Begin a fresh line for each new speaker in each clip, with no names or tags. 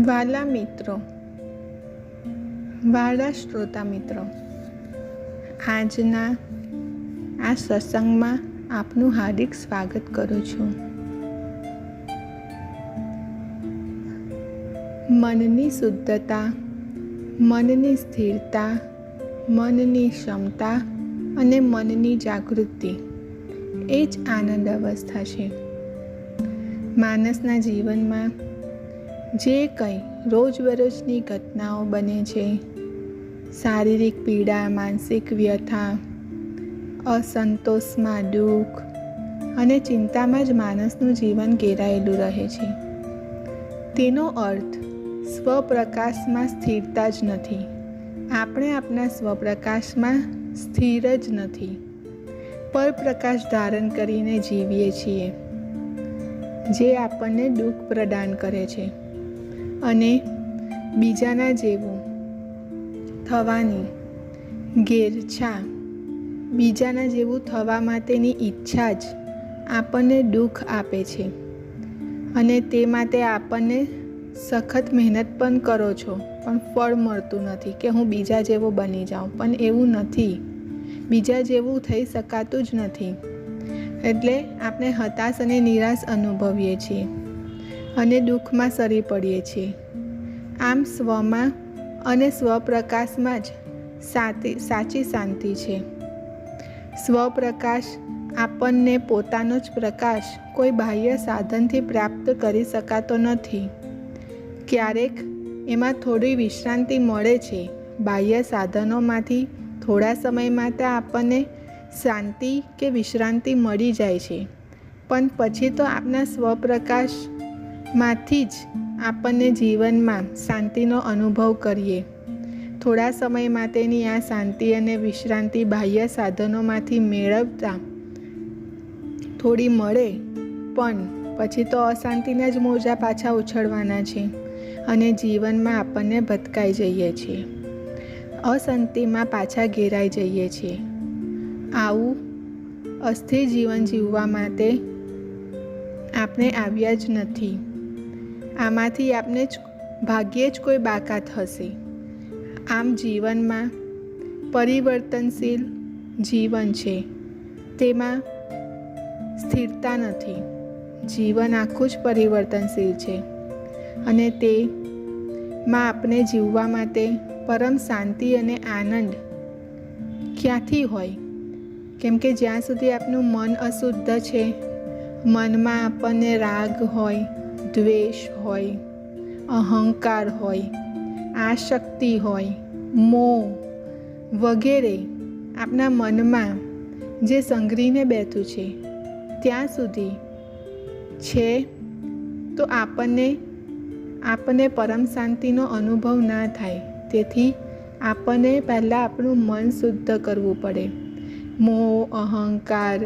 વાલા મિત્રો. વાલા શ્રોતા મિત્રો. આજના આ સત્સંગમાં આપનું હાર્દિક સ્વાગત કરું છું. મનની શુદ્ધતા, મનની સ્થિરતા, મનની ક્ષમતા અને મનની જાગૃતિ એ જ આનંદ અવસ્થા છે. માણસના જીવનમાં જે કંઈ રોજબરોજની ઘટનાઓ બને છે. શારીરિક પીડા, માનસિક વ્યથા, અસંતોષમાં દુઃખ અને ચિંતામાં જ માણસનું જીવન ઘેરાયેલું રહે છે. તેનો અર્થ, સ્વપ્રકાશમાં સ્થિરતા જ નથી. આપણે આપણા સ્વપ્રકાશમાં સ્થિર જ નથી. પરપ્રકાશ ધારણ કરીને જીવીએ છીએ, જે આપણને દુઃખ પ્રદાન કરે છે. અને બીજાના જેવું થવાની ઘેરછા બીજાના જેવું થવા માટેની ઈચ્છા જ આપણને દુઃખ આપે છે અને તે માટે આપણને સખત મહેનત પણ કરો છો. પણ ફળ મળતું નથી કે હું બીજા જેવો બની જાઉં. પણ એવું નથી. બીજા જેવું થઈ શકાતું જ નથી. એટલે આપણે હતાશ અને નિરાશ અનુભવીએ છીએ અને દુઃખમાં સરી પડીએ છીએ. આમ સ્વમાં અને સ્વપ્રકાશમાં જ સાતી, સાચી શાંતિ છે. સ્વપ્રકાશ આપણને પોતાનો જ પ્રકાશ કોઈ બાહ્ય સાધનથી પ્રાપ્ત કરી શકાતો નથી. ક્યારેક એમાં થોડી વિશ્રાંતિ મળે છે. બાહ્ય સાધનોમાંથી થોડા સમય માટે આપણને શાંતિ કે વિશ્રાંતિ મળી જાય છે. પણ પછી તો આપણા સ્વપ્રકાશમાંથી જ આપણને જીવનમાં શાંતિનો અનુભવ કરીએ. થોડા સમય માટેની આ શાંતિ અને વિશ્રાંતિ બાહ્ય સાધનોમાંથી મેળવતા થોડી મળે, પણ પછી તો અશાંતિના જ મોજા પાછા ઉછળવાના છે અને જીવનમાં આપણને ભટકાઈ જઈએ છીએ. અશાંતિમાં પાછા ઘેરાઈ જઈએ છીએ. આવું અસ્થિર જીવન જીવવા માટે આપણે આવ્યા જ નથી. આમાંથી આપને જ ભાગ્યે જ કોઈ બાકાત હશે. આમ જીવનમાં પરિવર્તનશીલ જીવન છે. તેમાં સ્થિરતા નથી. જીવન આખું જ પરિવર્તનશીલ છે. અને તેમાં આપણે જીવવા માટે પરમ શાંતિ અને આનંદ ક્યાંથી હોય? કેમ કે જ્યાં સુધી આપનું મન અશુદ્ધ છે, મનમાં આપણને રાગ હોય દ્વેષ હોય, અહંકાર હોય, આશક્તિ હોય, મોહ વગેરે આપણા મનમાં જે સંઘરીને બેઠું છે, ત્યાં સુધી છે તો આપણને આપણને પરમ શાંતિનો અનુભવ ના થાય. તેથી આપણને પહેલાં આપણું મન શુદ્ધ કરવું પડે. મોહ, અહંકાર,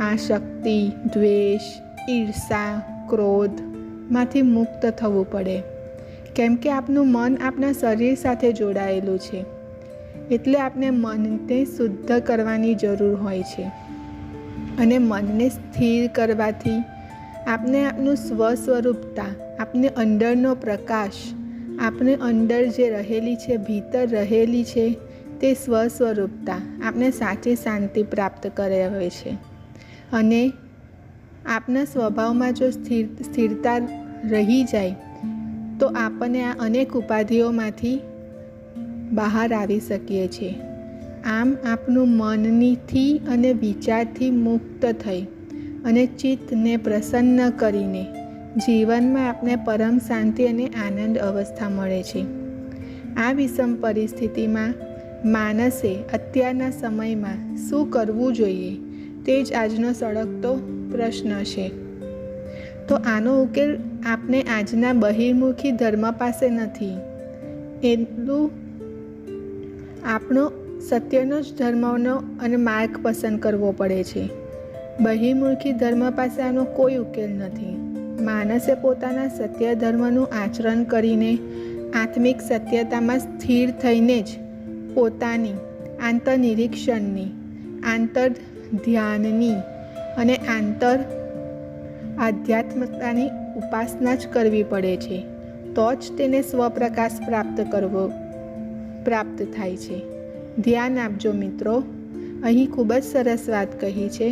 આશક્તિ, દ્વેષ, ઈર્ષા, ક્રોધ માંથી મુક્ત થવું પડે. કેમ કે આપનું મન આપણા શરીર સાથે જોડાયેલું છે. એટલે આપણે મનને શુદ્ધ કરવાની જરૂર હોય છે. અને મનને સ્થિર કરવાથી આપને આપનું સ્વ સ્વરૂપતા આપને અંદરનો પ્રકાશ, આપને અંદર જે રહેલી છે, ભીતર રહેલી છે, તે સ્વ સ્વરૂપતા આપને સાચી શાંતિ પ્રાપ્ત કરે હોય છે. અને આપના સ્વભાવમાં જો સ્થિર, સ્થિરતા રહી જાય, તો આપણને આ અનેક ઉપાધિઓમાંથી બહાર આવી શકીએ છીએ. આમ આપનું મનનીથી અને વિચારથી મુક્ત થઈ અને ચિત્તને પ્રસન્ન કરીને જીવનમાં આપને પરમ શાંતિ અને આનંદ અવસ્થા મળે છે. આ વિષમ પરિસ્થિતિમાં માણસે અત્યારના સમયમાં શું કરવું જોઈએ, તે જ આજનો સળગતો પ્રશ્ન છે. તો આનો ઉકેલ આપને આજના બહિર્મુખી ધર્મ પાસે નથી. એટલું આપણો સત્યનો જ ધર્મનો અને માર્ગ પસંદ કરવો પડે છે. બહિર્મુખી ધર્મ પાસે આનો કોઈ ઉકેલ નથી. માણસે પોતાના સત્ય ધર્મનું આચરણ કરીને આત્મિક સત્યતામાં સ્થિર થઈને જ પોતાની આંતરનિરીક્ષણની આંતર ધ્યાનની અને આંતર આધ્યાત્મિકતાની ઉપાસના જ કરવી પડે છે, તો જ તેને સ્વપ્રકાશ પ્રાપ્ત કરવો પ્રાપ્ત થાય છે. ધ્યાન આપજો મિત્રો, અહીં ખૂબ જ સરસ વાત કહી છે,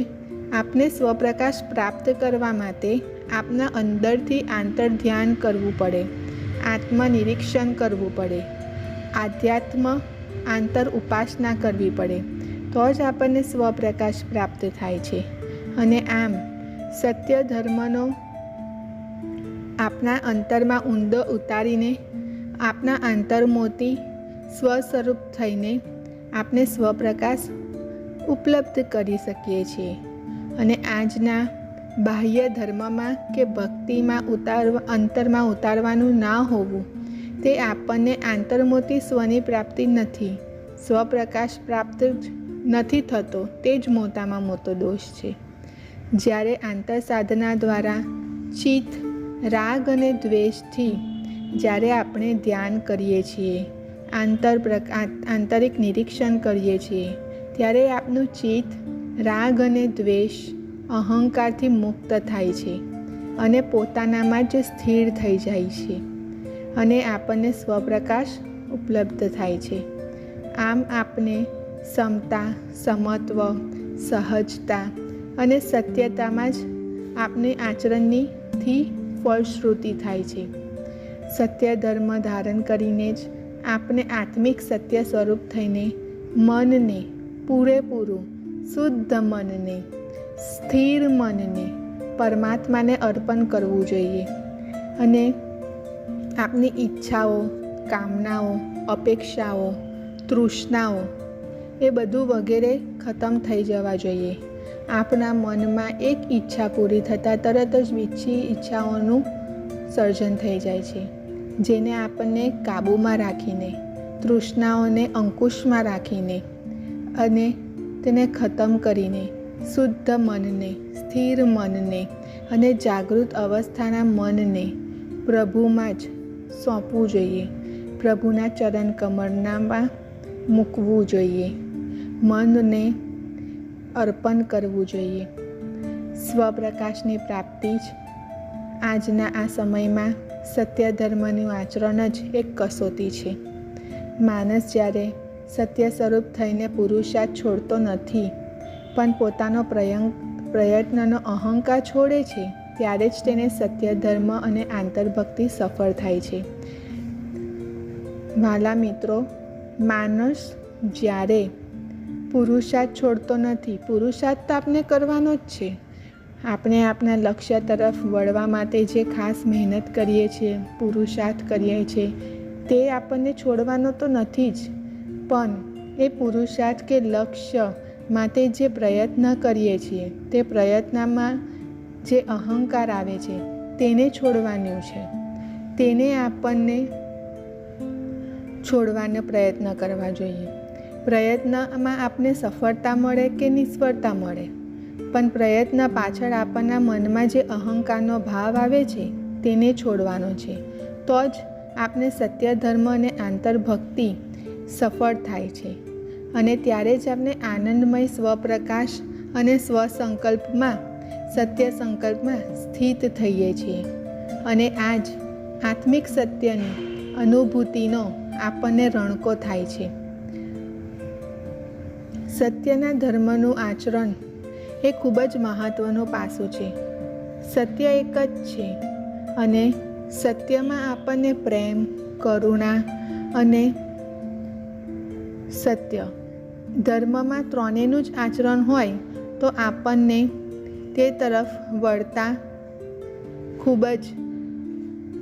આપને સ્વપ્રકાશ પ્રાપ્ત કરવા માટે આપના અંદરથી આંતર ધ્યાન કરવું પડે, આત્મનિરીક્ષણ કરવું પડે, આધ્યાત્મ આંતર ઉપાસના કરવી પડે, તો જ આપણને સ્વપ્રકાશ પ્રાપ્ત થાય છે. અને આમ, સત્ય ધર્મનો આપના અંતરમાં ઊંડો ઉતારીને, આપના આંતરમોતી સ્વસ્વરૂપ થઈને આપણે સ્વપ્રકાશ ઉપલબ્ધ કરી શકીએ છીએ. અને આજના બાહ્ય ધર્મમાં કે ભક્તિમાં ઉતારવા, અંતરમાં ઉતારવાનું ના હોવું, તે આપણને આંતરમોતી સ્વની પ્રાપ્તિ નથી, સ્વપ્રકાશ પ્રાપ્ત નથી થતો, તે જ મોટામાં મોટો દોષ છે. જ્યારે આંતર સાધના દ્વારા ચિત્ત, રાગ અને દ્વેષથી જ્યારે આપણે ધ્યાન કરીએ છીએ, આંતર આંતરિક નિરીક્ષણ કરીએ છીએ, ત્યારે આપનું ચિત્ત, રાગ અને દ્વેષ અહંકારથી મુક્ત થાય છે અને પોતાનામાં જ સ્થિર થઈ જાય છે અને આપણને સ્વપ્રકાશ ઉપલબ્ધ થાય છે. આમ આપને સમતા, સમત્વ, સહજતા અને સત્યતામાં જ આપને આચરણનીથી ફળશ્રુતિ થાય છે. સત્ય ધર્મ ધારણ કરીને જ આપણે આત્મિક સત્ય સ્વરૂપ થઈને મનને પૂરેપૂરું, શુદ્ધ મનને, સ્થિર મનને પરમાત્માને અર્પણ કરવું જોઈએ. અને આપની ઈચ્છાઓ, કામનાઓ, અપેક્ષાઓ, તૃષ્ણાઓ એ બધું વગેરે ખતમ થઈ જવા જોઈએ. આપણા મનમાં એક ઈચ્છા પૂરી થતાં તરત જ બીજી ઈચ્છાઓનું સર્જન થઈ જાય છે, જેને આપણને કાબૂમાં રાખીને, તૃષ્ણાઓને અંકુશમાં રાખીને અને તેને ખતમ કરીને, શુદ્ધ મનને, સ્થિર મનને અને જાગૃત અવસ્થાના મનને પ્રભુમાં જ સોંપવું જોઈએ. પ્રભુના ચરણ કમરનામાં મૂકવું જોઈએ. મનને અર્પણ કરવું જોઈએ. સ્વપ્રકાશની પ્રાપ્તિ જ. આજના આ સમયમાં સત્ય ધર્મનું આચરણ જ એક કસોટી છે. માણસ જ્યારે સત્ય સ્વરૂપ થઈને પુરુષાર્થ છોડતો નથી, પણ પોતાનો પ્રયંગ, પ્રયત્નનો અહંકાર છોડે છે, ત્યારે જ તેને સત્ય ધર્મ અને આંતરભક્તિ સફળ થાય છે. વાલા મિત્રો, માણસ જ્યારે પુરુષાર્થ છોડતો નથી. પુરુષાર્થ તો આપણે કરવાનો જ છે. આપણે આપણા લક્ષ્ય તરફ વળવા માટે જે ખાસ મહેનત કરીએ છીએ, પુરુષાર્થ કરીએ છીએ, તે આપણને છોડવાનો તો નથી જ. પણ એ પુરુષાર્થ કે લક્ષ્ય માટે જે પ્રયત્ન કરીએ છીએ, તે પ્રયત્નમાં જે અહંકાર આવે છે, તેને છોડવાનું છે. તેને આપણને છોડવાનો પ્રયત્ન કરવા જોઈએ. પ્રયત્નમાં આપને સફળતા મળે કે નિષ્ફળતા મળે? પણ પ્રયત્ન પાછળ આપણના મનમાં જે અહંકારનો ભાવ આવે છે, તેને છોડવાનો છે. તો જ આપને સત્ય, ધર્મ અને આંતરભક્તિ સફળ થાય છે. અને ત્યારે જ આપણે આનંદમય સ્વપ્રકાશ અને સ્વસંકલ્પમાં, સત્ય સંકલ્પમાં સ્થિત થઈએ છીએ. અને આ જ આત્મિક સત્યની અનુભૂતિનો આપણને રણકો થાય છે. સત્યના ધર્મનું આચરણ એ ખૂબ જ મહત્ત્વનું પાસું છે. સત્ય એક જ છે અને સત્યમાં આપણને પ્રેમ, કરુણા અને સત્ય. ધર્મમાં ત્રણેયનું જ આચરણ હોય તો આપણને તે તરફ વળતા ખૂબ જ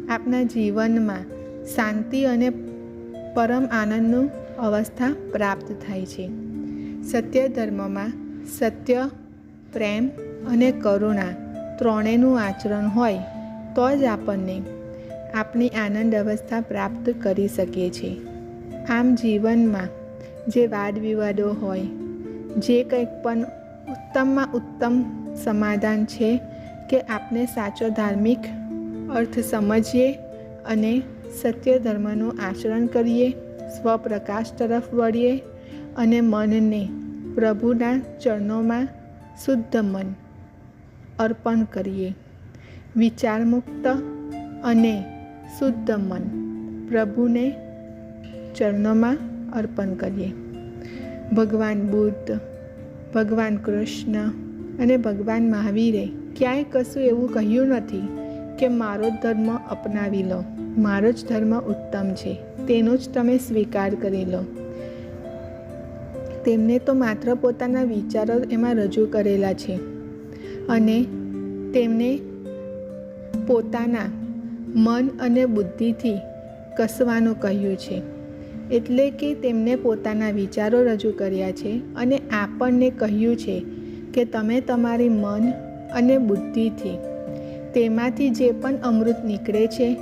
આપણા જીવનમાં શાંતિ અને પરમ આનંદનું અવસ્થા પ્રાપ્ત થાય છે. સત્ય ધર્મમાં સત્ય, પ્રેમ અને કરુણા ત્રણેયનું આચરણ હોય તો જ આપણને આપણી આનંદ અવસ્થા પ્રાપ્ત કરી શકીએ છીએ. આમ જીવનમાં જે વાદ વિવાદો હોય, જે કંઈક પણ ઉત્તમમાં ઉત્તમ સમાધાન છે કે આપણે સાચો ધાર્મિક અર્થ સમજીએ અને સત્ય ધર્મનું આચરણ કરીએ, સ્વપ્રકાશ તરફ વળીએ અને મનને પ્રભુના ચરણોમાં શુદ્ધ મન અર્પણ કરીએ. વિચારમુક્ત અને શુદ્ધ મન પ્રભુને ચરણોમાં અર્પણ કરીએ. ભગવાન બુદ્ધ, ભગવાન કૃષ્ણ અને ભગવાન મહાવીરે ક્યાંય કશું એવું કહ્યું નથી કે મારો ધર્મ અપનાવી લો. મારો જ ધર્મ ઉત્તમ છે. તેનો જ તમે સ્વીકાર કરી લો. તેમને તો માત્ર પોતાના વિચારો એમાં રજૂ કરેલા છે. અને તેમને પોતાના મન અને બુદ્ધિથી કસવાનું કહ્યું છે. એટલે કે તેમને પોતાના વિચારો રજૂ કર્યા છે અને આપણને કહ્યું છે કે તમે તમારી મન અને બુદ્ધિથી તેમાંથી જે પણ અમૃત નીકળે છે,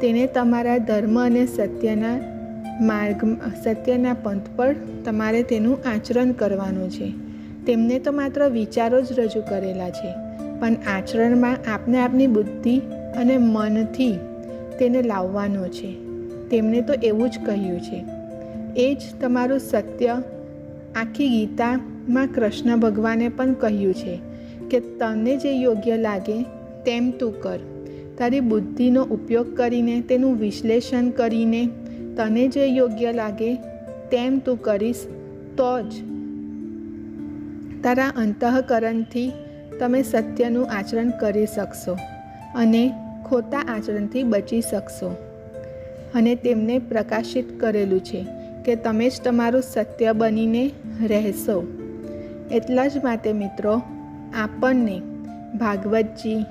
તેને તમારા ધર્મ અને સત્યના માર્ગ સત્યના પંથ પર તમારે તેનું આચરણ કરવાનું છે. તેમને તો માત્ર વિચારો જ રજૂ કરેલા છે, પણ આચરણમાં આપને આપની બુદ્ધિ અને મનથી તેને લાવવાનો છે. તેમણે તો એવું જ કહ્યું છે. એ જ તમારું સત્ય આખી ગીતામાં કૃષ્ણ ભગવાને પણ કહ્યું છે કે તને જે યોગ્ય લાગે તેમ તું કર. તારી બુદ્ધિનો ઉપયોગ કરીને તેનું વિશ્લેષણ કરીને તને જે યોગ્ય લાગે તેમ તું કરીશ, તો જ. તારા અંતઃકરણથી તમે સત્યનું આચરણ કરી શકશો અને ખોટા આચરણથી બચી શકશો. અને તેમને પ્રકાશિત કરેલું છે કે તમે જ તમારું સત્ય બનીને રહેશો. એટલા જ માટે મિત્રો, આપણને ભાગવતજી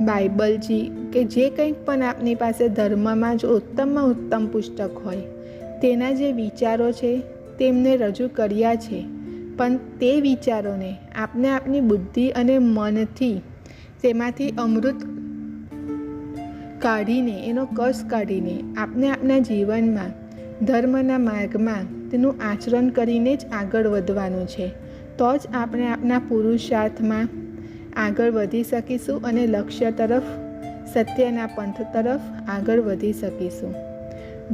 બાઇબલજી કે જે કંઈક પણ આપની પાસે ધર્મમાં જ ઉત્તમમાં ઉત્તમ પુસ્તક હોય, તેના જે વિચારો છે, તેમને રજૂ કર્યા છે. પણ તે વિચારોને આપને આપની બુદ્ધિ અને મનથી તેમાંથી અમૃત કાઢીને, એનો કસ કાઢીને આપને આપના જીવનમાં, ધર્મના માર્ગમાં તેનું આચરણ કરીને જ આગળ વધવાનું છે. તો જ આપણે આપના પુરુષાર્થમાં આગળ વધી શકીશું અને લક્ષ્ય તરફ, સત્યના પંથ તરફ આગળ વધી શકીશું.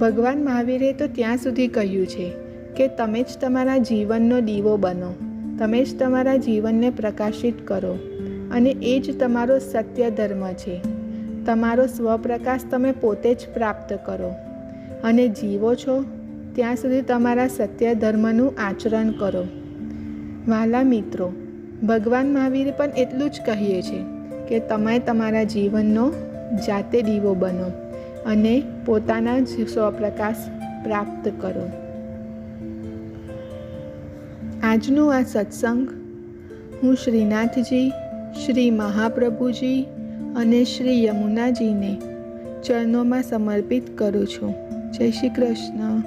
ભગવાન મહાવીરે તો ત્યાં સુધી કહ્યું છે કે તમે જ તમારા જીવનનો દીવો બનો, તમે જ તમારા જીવનને પ્રકાશિત કરો અને એ જ તમારો સત્ય ધર્મ છે. તમારો સ્વપ્રકાશ તમે પોતે જ પ્રાપ્ત કરો અને જીવો છો, ત્યાં સુધી તમારા સત્ય ધર્મનું આચરણ કરો. વાલા મિત્રો ભગવાન મહાવીરે પણ એટલું જ કહીએ છે કે તમે તમારા જીવનનો જાતે દીવો બનો અને પોતાના જ સ્વપ્રકાશ પ્રાપ્ત કરો. આજનો આ સત્સંગ હું શ્રીનાથજી, શ્રી મહાપ્રભુજી અને શ્રી યમુનાજીને ચરણોમાં સમર્પિત કરું છું. જય શ્રી કૃષ્ણ.